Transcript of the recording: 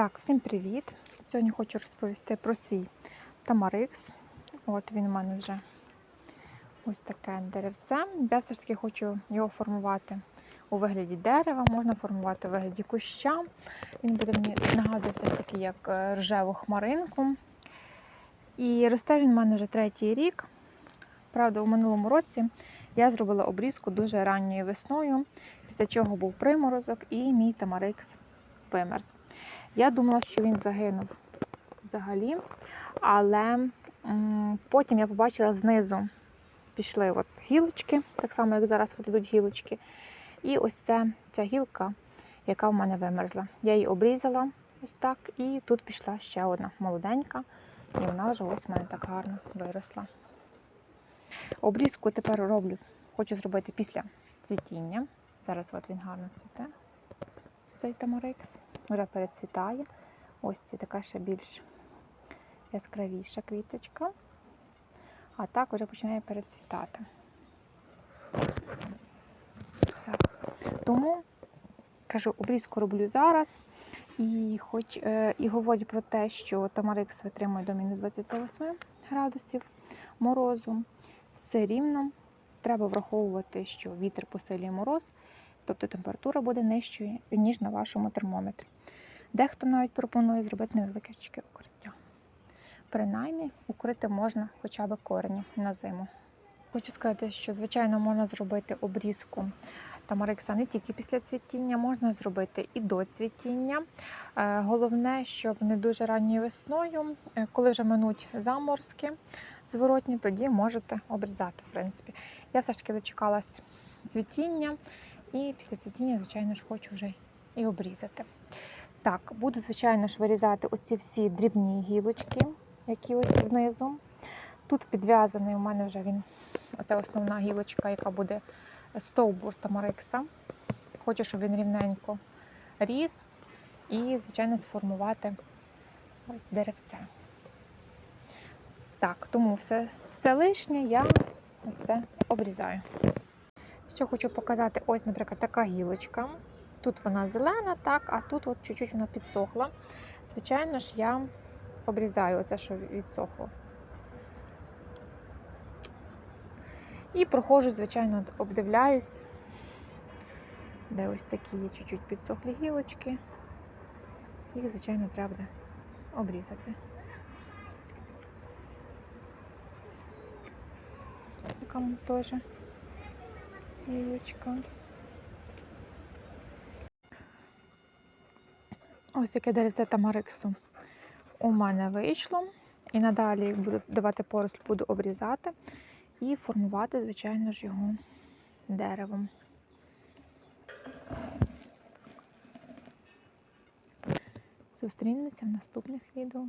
Так, всім привіт! Сьогодні хочу розповісти про свій Тамарикс. От він у мене вже ось таке деревце. Я все ж таки хочу його формувати у вигляді дерева, можна формувати у вигляді куща. Він буде мені нагадувати все ж таки як е, ржеву хмаринку. І росте він у мене вже третій рік. Правда, у минулому році я зробила обрізку дуже ранньою весною, після чого був приморозок і мій Тамарикс вимерз. Я думала, що він загинув взагалі, але потім я побачила знизу пішли от гілочки, так само, як зараз от ідуть гілочки. І ось це ця гілка, яка в мене вимерзла. Я її обрізала ось так, і тут пішла ще одна молоденька, і вона вже ось у мене так гарно виросла. Обрізку тепер роблю, хочу зробити після цвітіння. Зараз от він гарно цвіте, цей тамарикс вже перецвітає. Ось це така ще більш яскравіша квіточка. А так вже починає перецвітати. Так. Тому, кажу, обрізку роблю зараз. І хоч е, і говорю про те, що Тамарикс витримує до мінус 28 градусів морозу, все рівно треба враховувати, що вітер посилює мороз, тобто температура буде нижчою, ніж на вашому термометрі. Дехто навіть пропонує зробити невелике чеке укриття. Принаймні, укрити можна хоча б корені на зиму. Хочу сказати, що, звичайно, можна зробити обрізку тамарикса не тільки після цвітіння, можна зробити і до цвітіння. Е, Головне, щоб не дуже ранньою весною, е, коли вже минуть заморозки зворотні, тоді можете обрізати, в принципі. Я все ж таки дочекалась цвітіння, і після цвітіння, звичайно ж, хочу вже і обрізати. Так, буду, звичайно ж, вирізати оці всі дрібні гілочки, які ось знизу. Тут підв'язаний у мене вже він, оця основна гілочка, яка буде стовбур тамарикса. Хочу, щоб він рівненько ріс і, звичайно, сформувати ось деревце. Так, тому все, все лишнє я ось це обрізаю. Що хочу показати, ось, наприклад, така гілочка. Тут вона зелена, так, а тут от чуть-чуть вона підсохла. Звичайно ж, я обрізаю оце, що відсохло. І проходжу, звичайно, обдивляюсь, де ось такі є чуть-чуть підсохлі гілочки. Їх, звичайно, треба обрізати. Така теж гілочка. Ось яке деревце тамариксу у мене вийшло. І надалі буду давати поросль, буду обрізати і формувати, звичайно ж, його деревом. Зустрінемося в наступних відео.